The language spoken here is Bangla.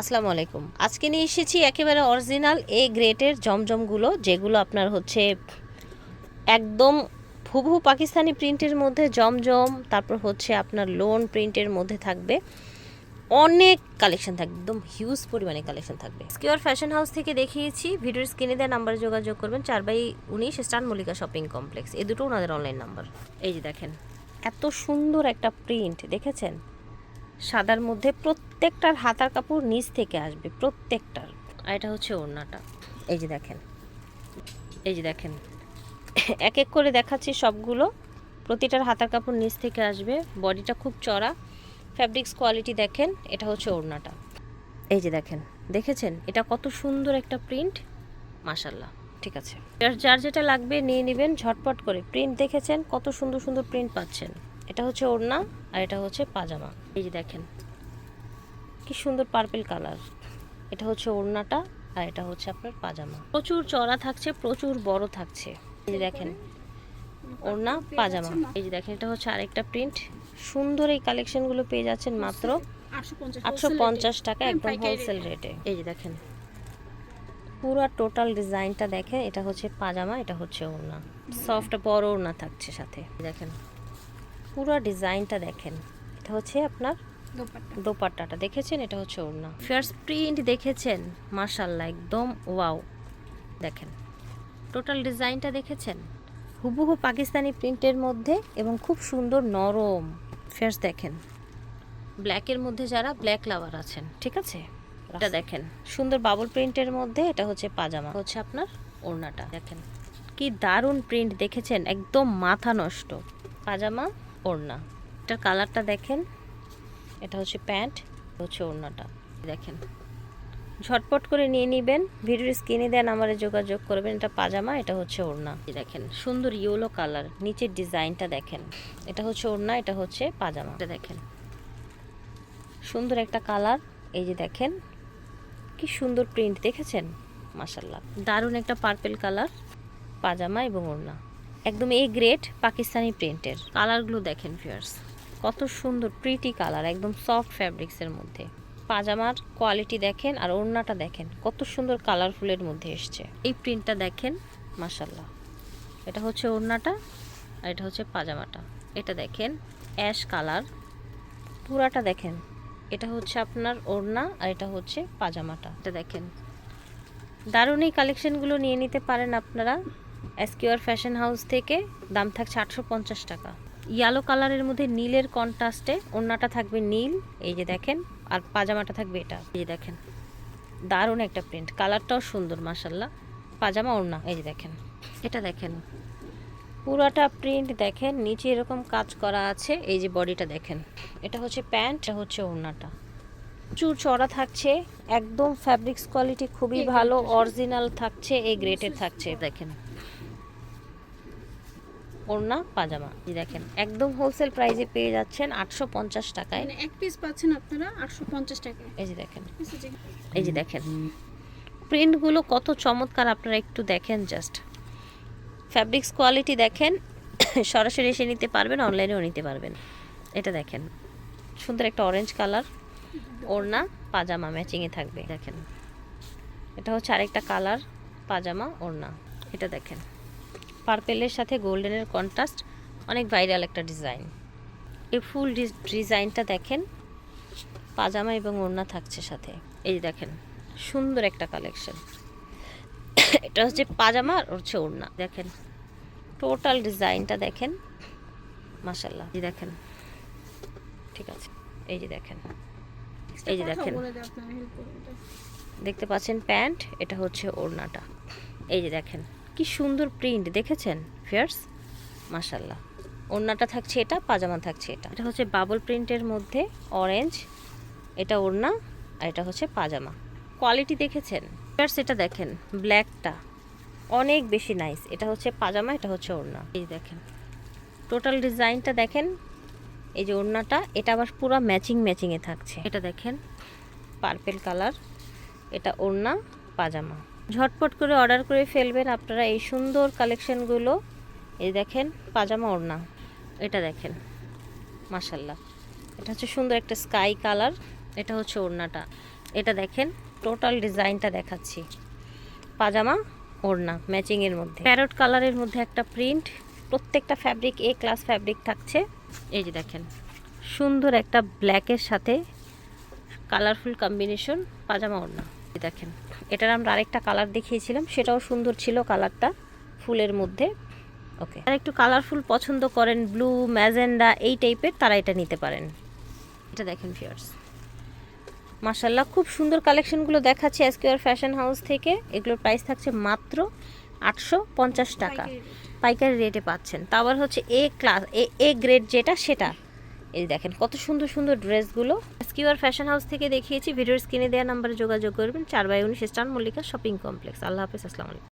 আসসালামু আলাইকুম। আজকে নিয়ে এসেছি একেবারে অরিজিনাল এ গ্রেটের জমজমগুলো, যেগুলো আপনার হচ্ছে একদম হুবহু পাকিস্তানি প্রিন্টের মধ্যে জমজম, তারপর হচ্ছে আপনার লোন প্রিন্টের মধ্যে থাকবে। অনেক কালেকশন থাকবে, একদম হিউজ পরিমাণে কালেকশন থাকবে। স্কিওর ফ্যাশন হাউস থেকে দেখিয়েছি, ভিডিওর স্ক্রিনে দেওয়া নাম্বারে যোগাযোগ করবেন, চার বাই উনিশ স্টান মল্লিকা শপিং কমপ্লেক্স এই দুটো ওনাদের অনলাইন নাম্বার এই যে দেখেন, এত সুন্দর একটা প্রিন্ট দেখেছেন? সাদার মধ্যে প্রত্যেকটার হাতার কাপড় নিচ থেকে আসবে, প্রত্যেকটার। আর এটা হচ্ছে ওড়নাটা। এই যে দেখেন। এই যে দেখেন। এক এক করে দেখাচ্ছি সবগুলো। প্রতিটার হাতার কাপড় নিচ থেকে আসবে। বডিটা খুব চড়া। ফ্যাব্রিক্স কোয়ালিটি দেখেন, এটা হচ্ছে ওড়নাটা। এই যে দেখেন। দেখেছেন? এটা কত সুন্দর একটা প্রিন্ট মাশাল্লাহ ঠিক আছে। যার যেটা লাগবে নিয়ে নেবেন ঝটপট করে। প্রিন্ট দেখেছেন? কত সুন্দর সুন্দর প্রিন্ট পাচ্ছেন। এটা হচ্ছে ওড়না আর এটা হচ্ছে পাজামা। এই যে দেখেন, কি সুন্দর পার্পেল কালার এটা হচ্ছে ওড়নাটা, আর এটা হচ্ছে আপনার পাজামা। প্রচুর চড়া থাকছে, প্রচুর বড় থাকছে। এই যে দেখেন, ওড়না, পাজামা। এই যে দেখেন, এটা হচ্ছে আরেকটা প্রিন্ট সুন্দর এই কালেকশনগুলো পেয়ে যাচ্ছেন মাত্র আটশো পঞ্চাশ টাকা একদম হোলসেল রেটে এই যে দেখেন, পুরো টোটাল ডিজাইনটা দেখেন, এটা হচ্ছে পাজামা, এটা হচ্ছে ওড়না। সফট বড় ওড়না থাকছে সাথে। দেখেন পুরো ডিজাইনটা দেখেন। এটা হচ্ছে আপনার দোপাট্টাটা। দেখেছেন? এটা হচ্ছে ওড়না। ফার্স্ট প্রিন্ট দেখেছেন? মার্শাল্লাহ একদম ওয়াও। দেখেন টোটাল ডিজাইনটা দেখেছেন? হুবহু পাকিস্তানি প্রিন্টের মধ্যে এবং খুব সুন্দর নরম। ফার্স্ট দেখেন ব্ল্যাকের মধ্যে যারা ব্ল্যাক লাভার আছেন ঠিক আছে? এটা দেখেন সুন্দর বাবল প্রিন্টের মধ্যে এটা হচ্ছে পাজামা। হচ্ছে আপনার ওড়নাটা। দেখেন কি দারুণ প্রিন্ট দেখেছেন? একদম মাথা নষ্ট। পাজামা ওড়না। এটার কালারটা দেখেন। এটা হচ্ছে প্যান্ট হচ্ছে ওড়নাটা। দেখেন, ঝটপট করে নিয়ে নেবেন। ভিডিওর স্ক্রিনে দেন আমারে যোগাযোগ করবেন। এটা পাজামা, এটা হচ্ছে ওড়না। দেখেন, সুন্দর ইয়েলো কালার, নিচের ডিজাইনটা দেখেন। এটা হচ্ছে ওড়না, এটা হচ্ছে পাজামা। এটা দেখেন, সুন্দর একটা কালার। এই যে দেখেন, কি সুন্দর প্রিন্ট, দেখেছেন? মাসাল্লাহ দারুণ একটা পার্পেল কালার, পাজামা এবং ওড়না। একদম এই গ্রেট পাকিস্তানি প্রিন্টের কালারগুলো দেখেন ফিয়ার্স কত সুন্দর প্রিটি কালার একদম সফট ফ্যাব্রিক্সের মধ্যে। পাজামার কোয়ালিটি দেখেন আর ওড়নাটা দেখেন, কত সুন্দর কালারফুলের মধ্যে এসছে। এই প্রিন্টটা দেখেন মাসাল্লাহ এটা হচ্ছে ওড়নাটা আর এটা হচ্ছে পাজামাটা। এটা দেখেন অ্যাশ কালার পুরাটা দেখেন, এটা হচ্ছে আপনার ওড়না আর এটা হচ্ছে পাজামাটা। এটা দেখেন। দারুণ এই কালেকশনগুলো নিয়ে নিতে পারেন আপনারা। এসকিউআর ফ্যাশন হাউস থেকে দাম থাকছে আটশো পঞ্চাশ টাকা। ইয়েলো কালারের মধ্যে নীলের কন্ট্রাস্টে ওড়নাটা থাকবে নীল এই যে দেখেন আর পাজামাটা থাকবে এটা। এই যে দেখেন দারুণ একটা প্রিন্ট কালারটাও সুন্দর মাসাল্লাহ পাজামা ওড়না এই যে দেখেন। এটা দেখেন পুরাটা প্রিন্ট দেখেন নিচে এরকম কাজ করা আছে এই যে বডিটা দেখেন। এটা হচ্ছে প্যান্ট এটা হচ্ছে ওড়নাটা। প্রচুর চড়া থাকছে একদম ফ্যাব্রিক্স কোয়ালিটি খুবই ভালো অরিজিনাল থাকছে এই গ্রেটের থাকছে দেখেন। ওড়না পাজামা। এই দেখেন একদম হোলসেল প্রাইসে পেয়ে যাচ্ছেন আটশো পঞ্চাশ টাকায়। মানে এক পিস পাচ্ছেন আপনারা আটশো পঞ্চাশ টাকায়। এই যে দেখেন। এই যে দেখেন। প্রিন্টগুলো কত চমৎকার আপনারা একটু দেখেন জাস্ট ফ্যাব্রিক্স কোয়ালিটি দেখেন সরাসরি এসে নিতে পারবেন অনলাইনেও নিতে পারবেন। এটা দেখেন সুন্দর একটা অরেঞ্জ কালার ওড়না পাজামা ম্যাচিংয়ে থাকবে। দেখেন এটা হচ্ছে আরেকটা কালার পাজামা ওড়না। এটা দেখেন। পার্পেলের সাথে গোল্ডেনের কন্ট্রাস্ট অনেক ভাইরাল একটা ডিজাইন। এই ফুল ডিজাইনটা দেখেন পাজামা এবং ওড়না থাকছে সাথে। এই যে দেখেন সুন্দর একটা কালেকশন। এটা হচ্ছে পাজামা আর হচ্ছে ওড়না। দেখেন টোটাল ডিজাইনটা দেখেন মাসাল্লাহ এই দেখেন ঠিক আছে। এই যে দেখেন এই যে দেখেন। দেখতে পাচ্ছেন প্যান্ট এটা হচ্ছে ওড়নাটা। এই যে দেখেন কি সুন্দর প্রিন্ট দেখেছেন? ফিয়ার্স মাসাল্লাহ ওড়নাটা থাকছে এটা, পাজামা থাকছে এটা। এটা হচ্ছে বাবল প্রিন্টের মধ্যে অরেঞ্জ এটা ওড়না, আর এটা হচ্ছে পাজামা। কোয়ালিটি দেখেছেন? ফিয়ার্স এটা দেখেন ব্ল্যাকটা অনেক বেশি নাইস এটা হচ্ছে পাজামা, এটা হচ্ছে ওড়না। এই দেখেন টোটাল ডিজাইনটা দেখেন। এই যে ওড়নাটা, এটা আবার পুরো ম্যাচিং ম্যাচিংয়ে থাকছে। এটা দেখেন পার্পেল কালার এটা ওড়না, পাজামা। ঝটপট করে অর্ডার করে ফেলবেন আপনারা এই সুন্দর কালেকশানগুলো। এই দেখেন, পাজামা ওড়না। এটা দেখেন মাসাল্লাহ এটা হচ্ছে সুন্দর একটা স্কাই কালার, এটা হচ্ছে ওড়নাটা। এটা দেখেন, টোটাল ডিজাইনটা দেখাচ্ছি। পাজামা, ওড়না, ম্যাচিংয়ের মধ্যে। প্যারট কালারের মধ্যে একটা প্রিন্ট, প্রত্যেকটা ফ্যাব্রিক, এ ক্লাস ফ্যাব্রিক থাকছে। এই যে দেখেন, সুন্দর একটা ব্ল্যাকের সাথে কালারফুল কম্বিনেশন পাজামা, ওড়না। দেখেন এটার আমরা আরেকটা কালার দেখিয়েছিলাম সেটাও সুন্দর ছিল কালারটা ফুলের মধ্যে। ওকে আর একটু কালারফুল পছন্দ করেন ব্লু ম্যাজেন্ডা এই টাইপের তারা এটা নিতে পারেন। এটা দেখেন ফিয়ার্স মাশাল্লাহ খুব সুন্দর কালেকশনগুলো দেখাচ্ছে এসকিউআর ফ্যাশন হাউস থেকে। এগুলোর প্রাইস থাকছে মাত্র আটশো পঞ্চাশ টাকা। পাইকারি রেটে পাচ্ছেন। তা আবার হচ্ছে এ ক্লাস এ এ গ্রেড যেটা সেটা। এই দেখেন, কত সুন্দর সুন্দর ড্রেসগুলো। এসকিউআর ফ্যাশন হাউস থেকে দেখিয়েছি, ভিডিওর স্ক্রিনে দেওয়া নাম্বারে যোগাযোগ করবেন, চার বাই উনিশ স্টান মল্লিকা শপিং কমপ্লেক্স। আল্লাহ হাফিজ, আসসালামু আলাইকুম।